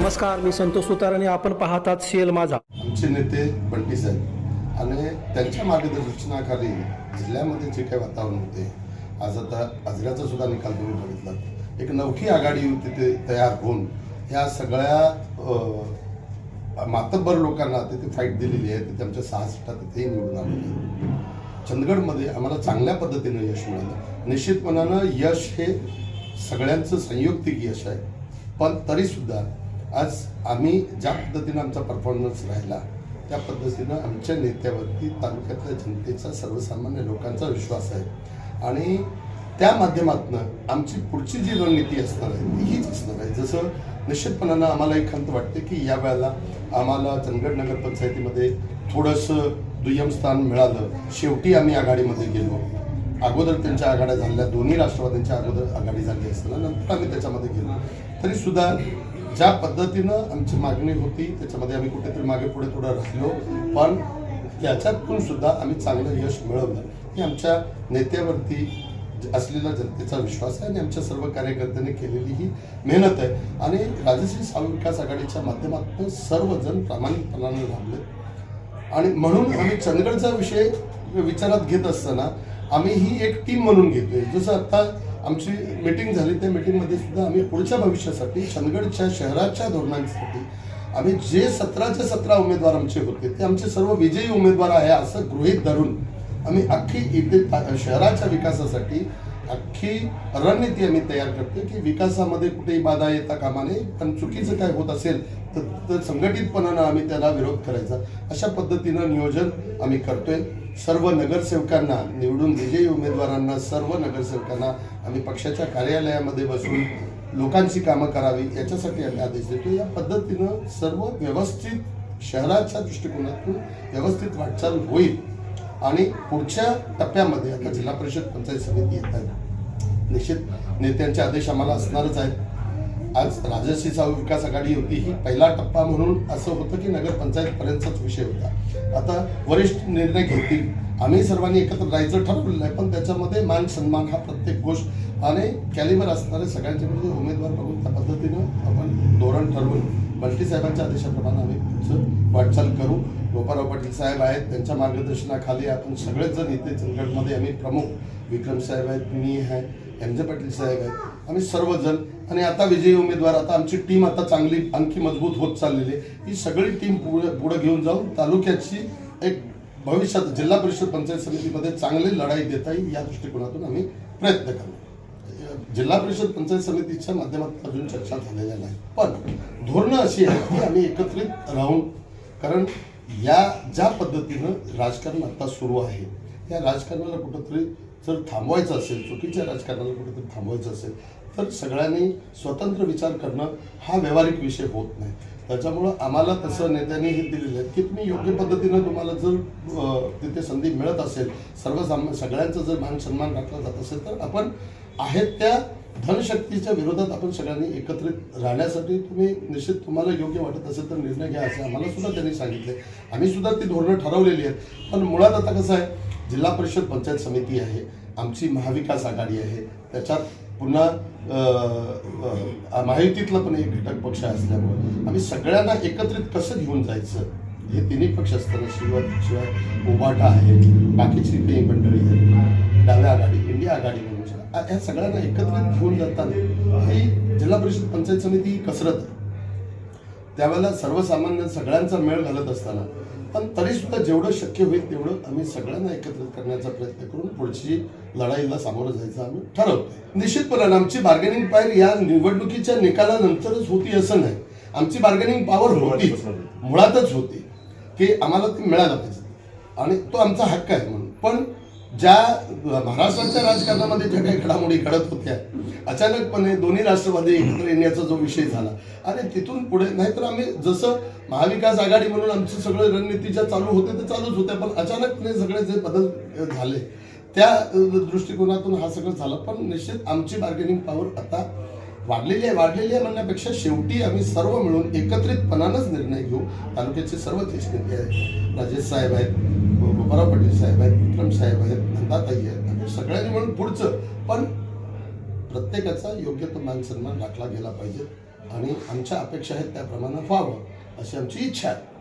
नमस्कार मी संतोष सुतार आणि आपण पाहतात शेल माझा. आमचे नेते बंटी साहेब आणि त्यांच्या मार्गदर्शनाखाली जिल्ह्यामध्ये जे काही वातावरण होते आज आता आजऱ्याचा सुद्धा निकाल तुम्ही बघितला. एक नवखी आघाडी तिथे तयार होऊन ह्या सगळ्या मातब्बर लोकांना तिथे फाईट दिलेली आहे तिथे आमच्या सहा सीटा तिथेही निवडून आलेली चंदगडमध्ये आम्हाला चांगल्या पद्धतीनं यश मिळालं. निश्चितपणानं यश हे सगळ्यांचं संयुक्तिक यश आहे. पण तरीसुद्धा आज आम्ही ज्या पद्धतीनं आमचा परफॉर्मन्स राहिला त्या पद्धतीनं आमच्या नेत्यावरती तालुक्यातल्या जनतेचा सर्वसामान्य लोकांचा विश्वास आहे. आणि त्या माध्यमातून आमची पुढची जी रणनीती असणार आहे ती हीच असणार आहे. जसं निश्चितपणानं आम्हाला एक खंत वाटते की या वेळेला आम्हाला चंदगड नगरपंचायतीमध्ये थोडंसं दुय्यम स्थान मिळालं. शेवटी आम्ही आघाडीमध्ये गेलो. अगोदर त्यांच्या आघाड्या झाल्या. दोन्ही राष्ट्रवाद्यांच्या अगोदर आघाडी झाली असताना नंतर आम्ही त्याच्यामध्ये गेलो. तरी सुद्धा ज्या पद्धतीनं आमची मागणी होती त्याच्यामध्ये आम्ही कुठेतरी मागे पुढे थोडं राहिलो. पण त्याच्यातून सुद्धा आम्ही चांगलं यश मिळवलं. हे आमच्या नेत्यावरती असलेला जनतेचा विश्वास आहे आणि आमच्या सर्व कार्यकर्त्यांनी केलेली ही मेहनत आहे. आणि राजश्री स्वामी विकास आघाडीच्या माध्यमातून सर्वजण प्रामाणिकपणाने राबले. आणि म्हणून आम्ही चंदगडचा विषय विचारात घेत असताना आम्ही ही एक टीम म्हणून घेतोय. जसं आता आमची मीटिंग झाली. त्या मीटिंगमध्ये सुद्धा आम्ही पुढच्या भविष्यासाठी चंदगडच्या शहराच्या धोरणांसाठी आम्ही जे सतराचे सतरा उमेदवार आमचे होते ते आमचे सर्व विजयी उमेदवार आहे असं गृहीत धरून आम्ही अख्खी इथे शहराच्या विकासासाठी अख्खी रणनीती आम्ही तयार करतो की विकासामध्ये कुठेही बाधा येता कामा नये. पण चुकीचं काय होत असेल तर तर संघटितपणानं आम्ही त्याला विरोध करायचा. अशा पद्धतीनं नियोजन आम्ही करतोय. सर्व नगरसेवकांना निवडून विजयी उमेदवारांना सर्व नगरसेवकांना आम्ही पक्षाच्या कार्यालयामध्ये बसून लोकांची कामं करावी याच्यासाठी आम्ही आदेश देतो या पद्धतीनं सर्व व्यवस्थित शहराच्या दृष्टिकोनातून व्यवस्थित वाटचाल होईल आणि पुढच्या टप्प्यामध्ये आता जिल्हा परिषद पंचायत समिती येत आहे निश्चित नेत्यांचे आदेश आम्हाला असणारच आहेत. आज राजर्षी साहू विकास आघाडी होती. ही पहिला टप्पा म्हणून असं होतं की नगरपंचायतपर्यंतचाच विषय होता. आता वरिष्ठ निर्णय घेतील. आम्ही सर्वांनी एकत्र राहायचं ठरवलेलं आहे पण त्याच्यामध्ये मान सन्मान हा प्रत्येक गोष्ट आणि कॅलिबर असणारे सगळ्यांच्या म्हणजे उमेदवार बघून त्या पद्धतीनं आपण धोरण ठरवून बंटी साहेबांच्या आदेशाप्रमाणे आम्ही पुढचं वाटचाल करू. गोपाराव पाटील साहेब आहेत त्यांच्या मार्गदर्शनाखाली आपण सगळेच जण इथे चंदगडमध्ये आम्ही प्रमुख विक्रम साहेब आहेत मी आहे एम जे पाटील साहेब आहेत. आम्ही सर्वजण आणि आता विजयी उमेदवार आता आमची टीम आता चांगली आणखी मजबूत होत चाललेली आहे. ही सगळी टीम पुढे पुढे घेऊन जाऊन तालुक्याची एक भविष्यात जिल्हा परिषद पंचायत समितीमध्ये चांगली लढाई देता येईल या दृष्टिकोनातून आम्ही प्रयत्न करू जिल्हा परिषद पंचायत समितीच्या माध्यमात अजून चर्चा झालेल्या नाही. पण धोरणं अशी आहेत की आम्ही एकत्रित राहून कारण या ज्या पद्धतीनं राजकारण आता सुरू आहे या राजकारणाला कुठंतरी जर थांबवायचं असेल चुकीच्या राजकारणाला कुठेतरी थांबवायचं असेल तर सगळ्यांनी स्वतंत्र विचार करणं हा व्यावहारिक विषय होत नाही. त्याच्यामुळं आम्हाला तसं नेत्यांनी हे दिलेलं आहे की तुम्ही योग्य पद्धतीनं तुम्हाला जर तिथे संधी मिळत असेल सर्वसामान्य सगळ्यांचं जर मान सन्मान राखला जात असेल तर आपण आहेत त्या धनशक्तीच्या विरोधात आपण सगळ्यांनी एकत्रित राहण्यासाठी तुम्ही निश्चित तुम्हाला योग्य वाटत असेल तर निर्णय घ्या असं आम्हाला सुद्धा त्यांनी सांगितले आम्ही सुद्धा ती धोरणं ठरवलेली आहेत. पण मुळात आता कसं आहे जिल्हा परिषद पंचायत समिती आहे आमची महाविकास आघाडी आहे त्याच्यात पुन्हा माहितीतलं पण एक घटक पक्ष असल्यामुळे. आम्ही सगळ्यांना एकत्रित कसं घेऊन जायचं? हे तिन्ही पक्ष असताना शिवाय शिवाय ओबाटा आहे बाकीची काही मंडळी आहेत. डाव्या आघाडी इंडिया आघाडी म्हणून. ह्या या सगळ्यांना एकत्रित घेऊन जाताना ही जिल्हा परिषद पंचायत समिती ही कसरत आहे. त्यावेळेला सर्वसामान्य सगळ्यांचा मेळ घालत असताना. पण तरी सुद्धा जेवढं शक्य होईल तेवढं आम्ही सगळ्यांना एकत्रित करण्याचा प्रयत्न करून पुढची लढाईला सामोरं जायचं आम्ही ठरवतो निश्चितपणे आमची बार्गेनिंग पॉवर या निवडणुकीच्या निकालानंतरच होती असं नाही. आमची बार्गेनिंग पॉवर होती. मुळातच होती. की आम्हाला ती मिळायला पाहिजे. आणि तो आमचा हक्क आहे म्हणून. पण ज्या महाराष्ट्राच्या राजकारणामध्ये ज्या काही घडामोडी घडत होत्या अचानकपणे दोन्ही राष्ट्रवादी एकत्र येण्याचा जो विषय झाला आणि तिथून पुढे नाहीतर आम्ही जसं महाविकास आघाडी म्हणून आमचे सगळे रणनीती ज्या चालू होते ते चालूच होत्या पण अचानकपणे सगळे जे बदल झाले त्या दृष्टिकोनातून हा सगळं झालं. पण निश्चित आमची बार्गेनिंग पॉवर आता वाढलेली आहे वाढलेली आहे म्हणण्यापेक्षा शेवटी आम्ही सर्व मिळून एकत्रितपणानंच निर्णय घेऊ. तालुक्याचे सर्व ज्येष्ठ आहेत राजेश साहेब आहेत गोपाराव पाटील साहेब आहेत विक्रम साहेब आहेत नंदाताई आहेत म्हणजे सगळ्यांनी म्हणून पुढचं. पण प्रत्येकाचा योग्य तो मान सन्मान राखला गेला पाहिजे आणि आमच्या अपेक्षा आहेत त्याप्रमाणे व्हावं अशी आमची इच्छा आहे.